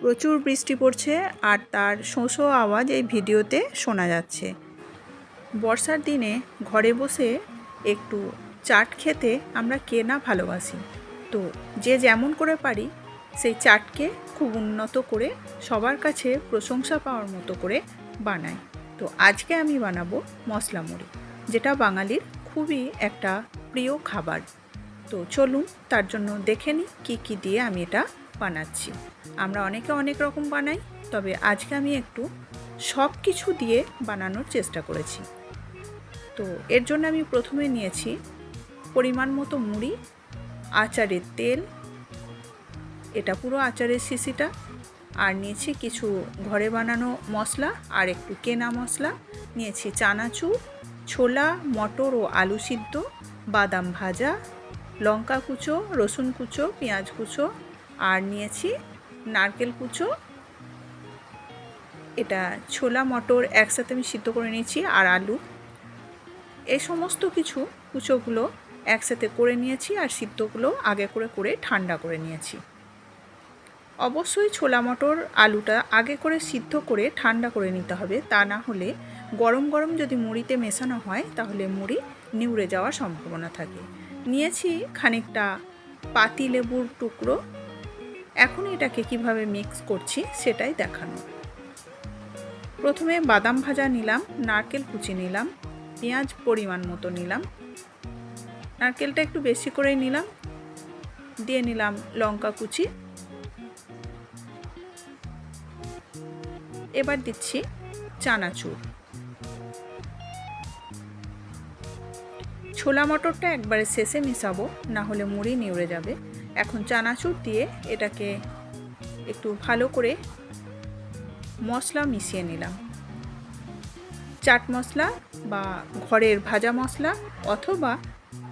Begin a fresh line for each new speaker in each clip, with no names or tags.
প্রচুর বৃষ্টি পড়ছে আর তার শোঁ শোঁ আওয়াজ এই ভিডিওতে শোনা যাচ্ছে। বর্ষার দিনে ঘরে বসে একটু চাট খেতে আমরা কে না ভালোবাসি। তো যে যেমন করে পারি, সেই চাটকে খুব উন্নত করে সবার কাছে প্রশংসা পাওয়ার মতো করে বানাই। তো আজকে আমি বানাবো মশলা মুড়ি, যেটা বাঙালির খুবই একটা প্রিয় খাবার। তো চলুন তার জন্য দেখে নিই কী কী দিয়ে আমি এটা বানাচ্ছি। আমরা অনেকে অনেক রকম বানাই, তবে আজকে আমি একটু সব কিছু দিয়ে বানানোর চেষ্টা করেছি। তো এর জন্য আমি প্রথমে নিয়েছি পরিমাণ মতো মুড়ি, আচারের তেল, এটা পুরো আচারের শিশিটা, আর নিয়েছি কিছু ঘরে বানানো মশলা আর একটু কেনা মশলা। নিয়েছি চানাচুর, ছোলা, মটর ও আলু সিদ্ধ, বাদাম ভাজা, লঙ্কা কুচো, রসুন কুচো, পেঁয়াজ কুচো আর নিয়েছি নারকেল কুচো। এটা ছোলা, মটর একসাথে আমি সিদ্ধ করে নিয়েছি আর আলু। এই সমস্ত কিছু কুচোগুলো একসাথে করে নিয়েছি আর সিদ্ধগুলো আগে করে করে ঠান্ডা করে নিয়েছি। অবশ্যই ছোলা, মটর, আলুটা আগে করে সিদ্ধ করে ঠান্ডা করে নিতে হবে। তা না হলে গরম গরম যদি মুড়িতে মেশানো হয়, তাহলে মুড়ি নিউড়ে যাওয়ার সম্ভাবনা থাকে। নিয়েছি খানিকটা পাতি লেবুর টুকরো। এখন এটাকে কীভাবে মিক্স করছি সেটাই দেখানো। প্রথমে বাদাম ভাজা নিলাম, নারকেল কুচি নিলাম, পেঁয়াজ পরিমাণ মতো নিলাম। নারকেলটা একটু বেশি করেই নিলাম, দিয়ে নিলাম লঙ্কা কুচি। এবার দিচ্ছি চানাচুর। ছোলা মটরটা একবারে শেষে মিশাবো, না হলে মুড়ি নিউড়ে যাবে। এখন চানাচুর দিয়ে এটাকে একটু ভালো করে মশলা মিশিয়ে নিলাম। চাট মশলা বা ঘরের ভাজা মশলা অথবা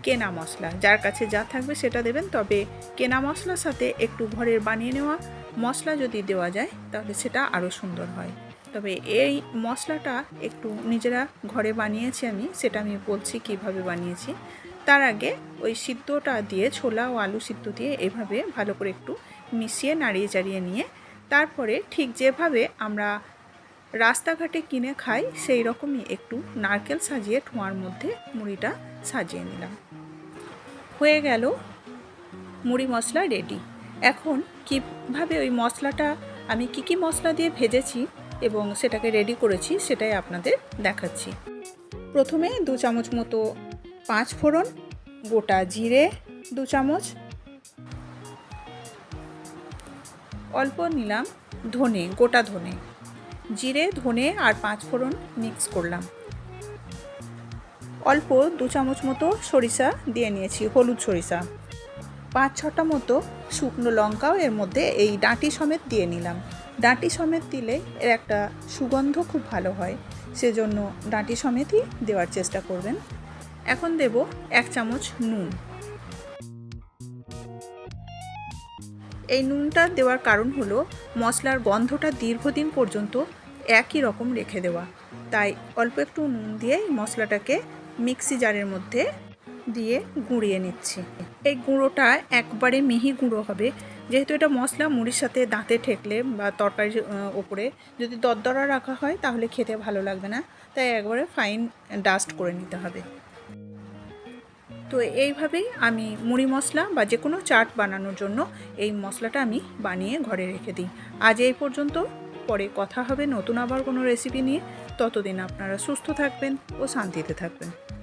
কেনা মশলা, যার কাছে যা থাকবে সেটা দেবেন। তবে কেনা মশলার সাথে একটু ঘরের বানিয়ে নেওয়া মশলা যদি দেওয়া যায়, তাহলে সেটা আরও সুন্দর হয়। তবে এই মশলাটা একটু নিজেরা ঘরে বানিয়েছি আমি, সেটা আমি বলছি কীভাবে বানিয়েছি। তার আগে ওই সিদ্ধটা দিয়ে ছোলা ও আলু সিদ্ধ দিয়ে এভাবে ভালো করে একটু মিশিয়ে, নাড়িয়ে, চাড়িয়ে নিয়ে তারপরে ঠিক যেভাবে আমরা রাস্তাঘাটে কিনে খাই, সেই রকমই একটু নারকেল সাজিয়ে ঠোঁয়ার মধ্যে মুড়িটা সাজিয়ে নিলাম। হয়ে গেল মুড়ি মশলা রেডি এখন কীভাবে ওই মশলাটা, আমি কি কি মশলা দিয়ে ভেজেছি এবং সেটাকে রেডি করেছি সেটাই আপনাদের দেখাচ্ছি। প্রথমে দু চামচ মতো পাঁচ ফোড়ন, গোটা জিরে দু চামচ। অল্প নিলাম ধনে, গোটা ধনে। জিরে, ধনে আর পাঁচ ফোড়ন মিক্স করলাম। অল্প দু চামচ মতো সরিষা দিয়ে নিয়েছি, হলুদ সরিষা। পাঁচ ছটা মতো শুকনো লঙ্কাও এর মধ্যে এই ডাঁটি সমেত দিয়ে নিলাম। ডাঁটি সমেত দিলে এর একটা সুগন্ধ খুব ভালো হয়, সেজন্য ডাঁটি সমেতই দেওয়ার চেষ্টা করবেন। এখন দেব এক চামচ নুন। এই নুনটা দেওয়ার কারণ হলো, মশলার গন্ধটা দীর্ঘদিন পর্যন্ত একই রকম রেখে দেওয়া। তাই অল্প একটু নুন দিয়ে মশলাটাকে মিক্সি জারের মধ্যে দিয়ে গুঁড়িয়ে নিচ্ছি। এই গুঁড়োটা একবারে মিহি গুঁড়ো হবে। যেহেতু এটা মশলা মুড়ির সাথে দাঁতে ঠেকলে বা তরকারির ওপরে যদি দরদরা রাখা হয়, তাহলে খেতে ভালো লাগবে না। তাই একবারে ফাইন ডাস্ট করে নিতে হবে। তো এইভাবেই আমি মুড়ি মশলা বা যে কোনো চাট বানানোর জন্য এই মশলাটা আমি বানিয়ে ঘরে রেখে দিই। আজ এই পর্যন্ত। পরে কথা হবে নতুন আবার কোনো রেসিপি নিয়ে। ততদিন আপনারা সুস্থ থাকবেন ও শান্তিতে থাকবেন।